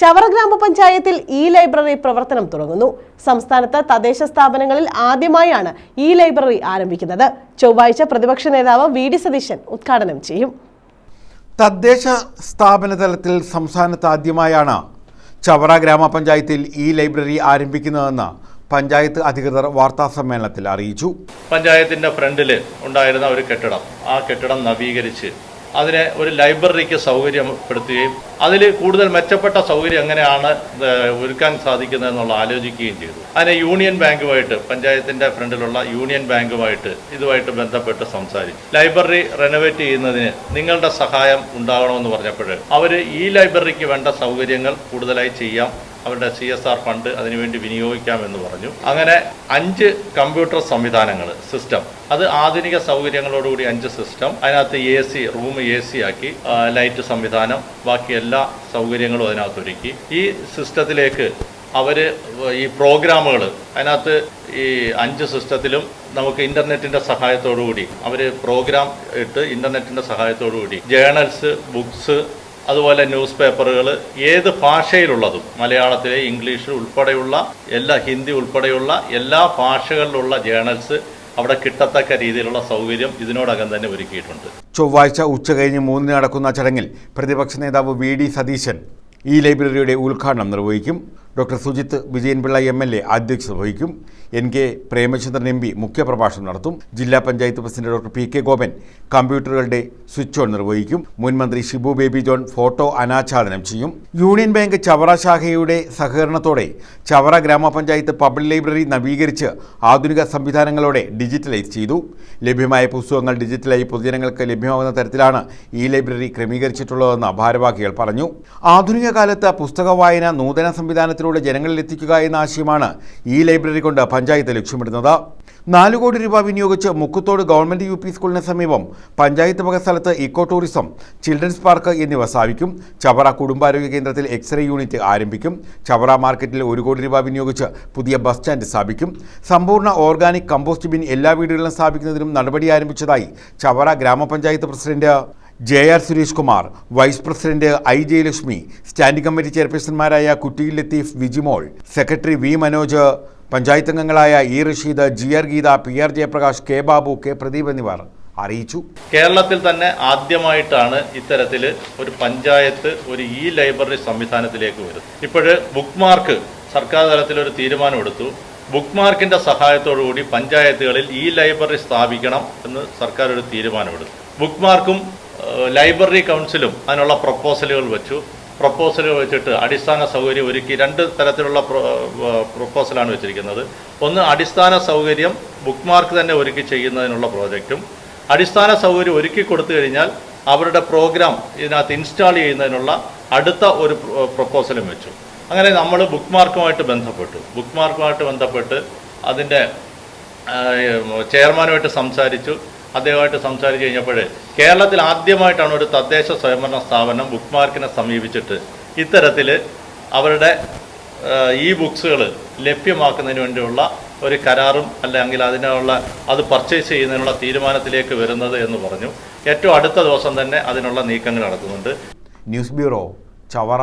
ചവറ ഗ്രാമപഞ്ചായത്തിൽ E library പ്രവർത്തനം തുടങ്ങുന്നു. സംസ്ഥാനത്ത് തദ്ദേശ സ്ഥാപനങ്ങളിൽ ആദ്യമായാണ് ഇ ലൈബ്രറി ആരംഭിക്കുന്നത്. ചൊവ്വാഴ്ച പ്രതിപക്ഷ നേതാവ് വി ഡി സതീശൻ ഉദ്ഘാടനം ചെയ്യും. തദ്ദേശ സ്ഥാപന തലത്തിൽ സംസ്ഥാനത്ത് ആദ്യമായാണ് ചവറ ഗ്രാമപഞ്ചായത്തിൽ ഇ ലൈബ്രറി ആരംഭിക്കുന്നതെന്ന് പഞ്ചായത്ത് അധികൃതർ വാർത്താ സമ്മേളനത്തിൽ അറിയിച്ചു. പഞ്ചായത്തിന്റെ ഫ്രണ്ടിൽ ഉണ്ടായിരുന്ന ഒരു കെട്ടിടം. ആ കെട്ടിടം നവീകരിച്ച് അതിനെ ഒരു ലൈബ്രറിക്ക് സൗകര്യപ്പെടുത്തുകയും അതിൽ കൂടുതൽ മെച്ചപ്പെട്ട സൗകര്യം എങ്ങനെയാണ് ഒരുക്കാൻ സാധിക്കുന്നത് എന്നുള്ള ആലോചിക്കുകയും ചെയ്തു. അതിനെ യൂണിയൻ ബാങ്കുമായിട്ട് പഞ്ചായത്തിന്റെ ഫ്രണ്ടിലുള്ള യൂണിയൻ ബാങ്കുമായിട്ട് ഇതുമായിട്ട് ബന്ധപ്പെട്ട് സംസാരിച്ചു. ലൈബ്രറി റെനോവേറ്റ് ചെയ്യുന്നതിന് നിങ്ങളുടെ സഹായം ഉണ്ടാകണമെന്ന് പറഞ്ഞപ്പോൾ അവർ ഈ ലൈബ്രറിക്ക് വേണ്ട സൗകര്യങ്ങൾ കൂടുതലായി ചെയ്യാം. അവരുടെ സി എസ് ആർ ഫണ്ട് അതിനുവേണ്ടി വിനിയോഗിക്കാമെന്ന് പറഞ്ഞു. അങ്ങനെ അഞ്ച് കമ്പ്യൂട്ടർ സംവിധാനങ്ങൾ സിസ്റ്റം അത് ആധുനിക സൗകര്യങ്ങളോടുകൂടി അഞ്ച് സിസ്റ്റം അതിനകത്ത് A C room A C ആക്കി ലൈറ്റ് സംവിധാനം ബാക്കി എല്ലാ സൗകര്യങ്ങളും അതിനകത്ത് ഒരുക്കി. ഈ സിസ്റ്റത്തിലേക്ക് അവർ ഈ പ്രോഗ്രാമുകൾ അതിനകത്ത് ഈ അഞ്ച് സിസ്റ്റത്തിലും നമുക്ക് ഇന്റർനെറ്റിന്റെ സഹായത്തോടുകൂടി അവർ പ്രോഗ്രാം ഇട്ട് ഇന്റർനെറ്റിന്റെ സഹായത്തോടുകൂടി ജേണൽസ് ബുക്സ് അതുപോലെ ന്യൂസ് പേപ്പറുകൾ ഏത് ഭാഷയിലുള്ളതും മലയാളത്തിലെ ഇംഗ്ലീഷ് ഉൾപ്പെടെയുള്ള എല്ലാ ഹിന്ദി ഉൾപ്പെടെയുള്ള എല്ലാ ഭാഷകളിലുള്ള ജേണൽസ് അവിടെ കിട്ടത്തക്ക രീതിയിലുള്ള സൗകര്യം ഇതിനോടകം തന്നെ ഒരുക്കിയിട്ടുണ്ട്. ചൊവ്വാഴ്ച ഉച്ചകഴിഞ്ഞ് മൂന്നിന് നടക്കുന്ന ചടങ്ങിൽ പ്രതിപക്ഷ നേതാവ് വി ഡി സതീശൻ ഈ ലൈബ്രറിയുടെ ഉദ്ഘാടനം നിർവഹിക്കും. Doctor Sujith Vijayan Pillai M L A അധ്യക്ഷത വഹിക്കും. N K Premachandran M P മുഖ്യപ്രഭാഷണം നടത്തും. ജില്ലാ panchayat president doctor P K Gopan കമ്പ്യൂട്ടറുകളുടെ switch on നിർവഹിക്കും. മുൻ മന്ത്രി ഷിബു ബേബി ജോൺ ഫോട്ടോ അനാച്ഛാദനം ചെയ്യും. യൂണിയൻ ബാങ്ക് ചവറ ശാഖയുടെ സഹകരണത്തോടെ ചവറ ഗ്രാമപഞ്ചായത്ത് പബ്ലിക് ലൈബ്രറി നവീകരിച്ച് ആധുനിക സംവിധാനങ്ങളോടെ ഡിജിറ്റലൈസ് ചെയ്തു. ലഭ്യമായ പുസ്തകങ്ങൾ ഡിജിറ്റലായി പൊതുജനങ്ങൾക്ക് ലഭ്യമാകുന്ന തരത്തിലാണ് ഈ ലൈബ്രറി ക്രമീകരിച്ചിട്ടുള്ളതെന്ന് ഭാരവാഹികൾ പറഞ്ഞു. ആധുനിക കാലത്ത് പുസ്തക വായന നൂതന സംവിധാനത്തിലൂടെ ജനങ്ങളിൽ എത്തിക്കുക എന്ന ആശയമാണ് ഈ ലൈബ്രറി കൊണ്ട് പഞ്ചായത്ത് ലക്ഷ്യമിടുന്നത്. നാല് കോടി രൂപ വിനിയോഗിച്ച് മുക്കുത്തോട് ഗവൺമെന്റ് യു പി സ്കൂളിന് സമീപം പഞ്ചായത്ത് വക സ്ഥലത്ത് ഇക്കോ ടൂറിസം ചിൽഡ്രൻസ് പാർക്ക് എന്നിവ സ്ഥാപിക്കും. ചവറ കുടുംബാരോഗ്യ കേന്ദ്രത്തിൽ എക്സ്റേ യൂണിറ്റ് ആരംഭിക്കും. ചവറ മാർക്കറ്റിൽ ഒരു കോടി രൂപ വിനിയോഗിച്ച് പുതിയ ബസ് സ്റ്റാൻഡ് സ്ഥാപിക്കും. സമ്പൂർണ ഓർഗാനിക് കമ്പോസ്റ്റ് ബിൻ എല്ലാ വീടുകളിലും സ്ഥാപിക്കുന്നതിനും നടപടി ആരംഭിച്ചതായി ചവറ ഗ്രാമപഞ്ചായത്ത് president J R Suresh Kumar vice president I Jayalakshmi standing committee ചെയർപേഴ്സൺമാരായ Kuttiyil Latheef Vijimol secretary V Manoj panchayat അംഗങ്ങളായ E Rasheed G R Geetha P R Jayaprakash K Babu K Pradeep എന്നിവർ അറിയിച്ചു. കേരളത്തിൽ തന്നെ ആദ്യമായിട്ടാണ് ഇത്തരത്തിൽ ഒരു പഞ്ചായത്ത് ഒരു ഇ ലൈബ്രറി സംവിധാനത്തിലേക്ക് വരുന്നത്. ഇപ്പോൾ ബുക്ക് മാർക്ക് സർക്കാർ തലത്തിൽ ഒരു തീരുമാനമെടുത്തു ബുക്ക് മാർക്കിന്റെ സഹായത്തോടുകൂടി പഞ്ചായത്തുകളിൽ ഇ ലൈബ്രറി സ്ഥാപിക്കണം എന്ന് സർക്കാർ ഒരു തീരുമാനമെടുത്തു ബുക്ക് മാർക്കും ലൈബ്രറി കൗൺസിലും അതിനുള്ള പ്രപ്പോസലുകൾ വെച്ചു. പ്രപ്പോസലുകൾ വെച്ചിട്ട് അടിസ്ഥാന സൗകര്യം ഒരുക്കി രണ്ട് തരത്തിലുള്ള പ്രോ- പ്രപ്പോസലാണ് വെച്ചിരിക്കുന്നത്. ഒന്ന് അടിസ്ഥാന സൗകര്യം ബുക്ക് മാർക്ക് തന്നെ ഒരുക്കി ചെയ്യുന്നതിനുള്ള പ്രോജക്റ്റും. അടിസ്ഥാന സൗകര്യം ഒരുക്കി കൊടുത്തു കഴിഞ്ഞാൽ അവരുടെ പ്രോഗ്രാം ഇതിനകത്ത് ഇൻസ്റ്റാൾ ചെയ്യുന്നതിനുള്ള അടുത്ത ഒരു പ്രോ- പ്രപ്പോസലും വെച്ചു. അങ്ങനെ നമ്മൾ ബുക്ക് മാർക്കുമായിട്ട് ബന്ധപ്പെട്ടു. ബുക്ക് മാർക്കുമായിട്ട് ബന്ധപ്പെട്ട് അതിന്റെ ചെയർമാനുമായിട്ട് സംസാരിച്ചു. അദ്ദേഹമായിട്ട് സംസാരിച്ചു കഴിഞ്ഞപ്പോൾ കേരളത്തിൽ ആദ്യമായിട്ടാണ് ഒരു തദ്ദേശ സ്വയംഭരണ സ്ഥാപനം ബുക്ക് മാർക്കിനെ സമീപിച്ചിട്ട് ഇത്തരത്തിൽ അവരുടെ ഈ ബുക്സുകൾ ലഭ്യമാക്കുന്നതിന് വേണ്ടിയുള്ള ഒരു കരാറും അല്ലെങ്കിൽ അതിനുള്ള അത് പർച്ചേസ് ചെയ്യുന്നതിനുള്ള തീരുമാനത്തിലേക്ക് വരുന്നത് എന്ന് പറഞ്ഞു. ഏറ്റവും അടുത്ത ദിവസം തന്നെ അതിനുള്ള നീക്കങ്ങൾ നടക്കുന്നുണ്ട്. News bureau Chavara.